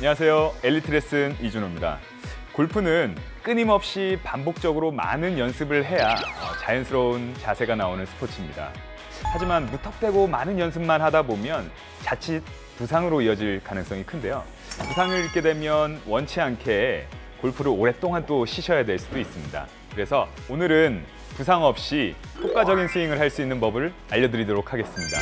안녕하세요. 엘리트 레슨 이준호입니다. 골프는 끊임없이 반복적으로 많은 연습을 해야 어, 자연스러운 자세가 나오는 스포츠입니다. 하지만 무턱대고 많은 연습만 하다 보면 자칫 부상으로 이어질 가능성이 큰데요. 부상을 입게 되면 원치 않게 골프를 오랫동안 또 쉬셔야 될 수도 있습니다. 그래서 오늘은 부상 없이 효과적인 스윙을 할 수 있는 법을 알려드리도록 하겠습니다.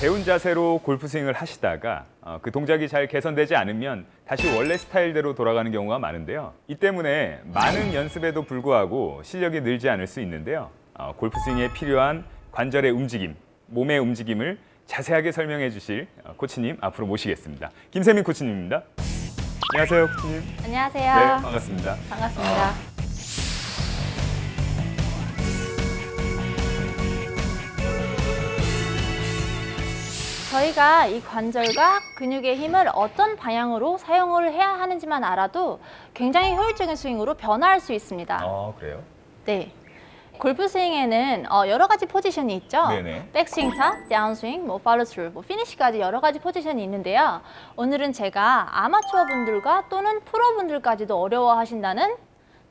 배운 자세로 골프 스윙을 하시다가 어, 그 동작이 잘 개선되지 않으면 다시 원래 스타일대로 돌아가는 경우가 많은데요. 이 때문에 많은 연습에도 불구하고 실력이 늘지 않을 수 있는데요. 어, 골프 스윙에 필요한 관절의 움직임, 몸의 움직임을 자세하게 설명해 주실 어, 코치님 앞으로 모시겠습니다. 김세민 코치님입니다. 안녕하세요, 코치님. 안녕하세요. 네, 반갑습니다. 반갑습니다. 저희가 이 관절과 근육의 힘을 어떤 방향으로 사용을 해야 하는지만 알아도 굉장히 효율적인 스윙으로 변화할 수 있습니다. 아, 그래요? 네. 골프 스윙에는 어, 여러 가지 포지션이 있죠. 네네. 백스윙 타, 다운스윙, 뭐 팔로 스루, 뭐 피니시까지 여러 가지 포지션이 있는데요. 오늘은 제가 아마추어 분들과 또는 프로 분들까지도 어려워하신다는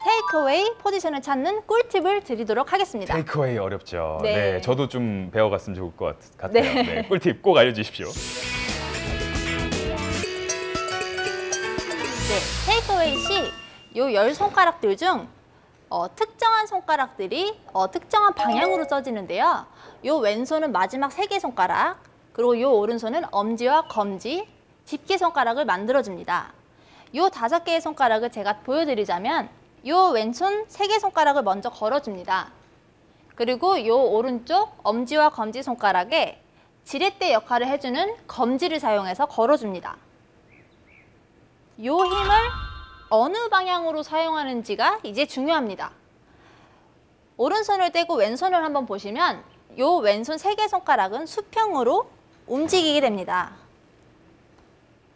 테이크어웨이 포지션을 찾는 꿀팁을 드리도록 하겠습니다. 테이크어웨이 어렵죠. 네. 네. 저도 좀 배워갔으면 좋을 것 같- 같아요. 네. 네. 꿀팁 꼭 알려주십시오. 네, 테이크어웨이 시요열 손가락들 중 어, 특정한 손가락들이 어, 특정한 방향으로 써지는데요. 요 왼손은 마지막 세 개 손가락, 그리고 요 오른손은 엄지와 검지, 집게 손가락을 만들어줍니다. 요 다섯 개의 손가락을 제가 보여드리자면 요 왼손 세 개 손가락을 먼저 걸어줍니다. 그리고 요 오른쪽 엄지와 검지 손가락에 지렛대 역할을 해주는 검지를 사용해서 걸어줍니다. 요 힘을 어느 방향으로 사용하는지가 이제 중요합니다. 오른손을 떼고 왼손을 한번 보시면 요 왼손 세 개 손가락은 수평으로 움직이게 됩니다.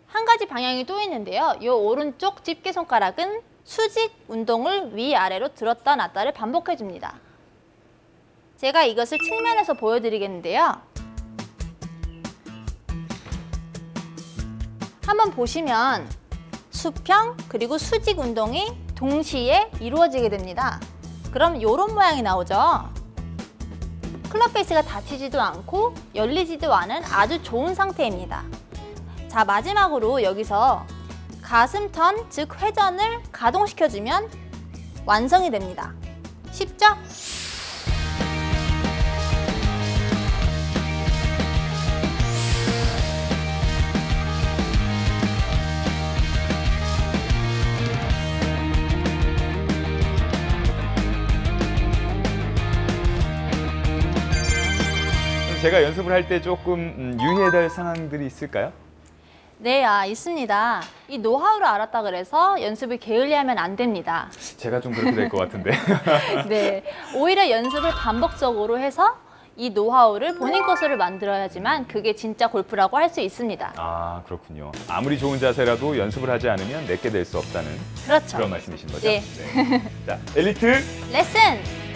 한 가지 방향이 또 있는데요. 요 오른쪽 집게 손가락은 수직 운동을 위아래로 들었다 놨다를 반복해 줍니다. 제가 이것을 측면에서 보여드리겠는데요. 한번 보시면 수평 그리고 수직 운동이 동시에 이루어지게 됩니다. 그럼 이런 모양이 나오죠. 클럽 페이스가 닫히지도 않고 열리지도 않은 아주 좋은 상태입니다. 자 마지막으로 여기서 가슴 턴, 즉 회전을 가동시켜주면 완성이 됩니다. 쉽죠? 제가 연습을 할 때 조금 음, 유의해야 될 상황들이 있을까요? 네, 아, 있습니다. 이 노하우를 알았다 그래서 연습을 게을리하면 안 됩니다. 제가 좀 그렇게 될 것 같은데. 네, 오히려 연습을 반복적으로 해서 이 노하우를 본인 것으로 만들어야지만 그게 진짜 골프라고 할 수 있습니다. 아 그렇군요. 아무리 좋은 자세라도 연습을 하지 않으면 내게 될 수 없다는 그렇죠. 그런 말씀이신 거죠? 네. 자 엘리트 레슨!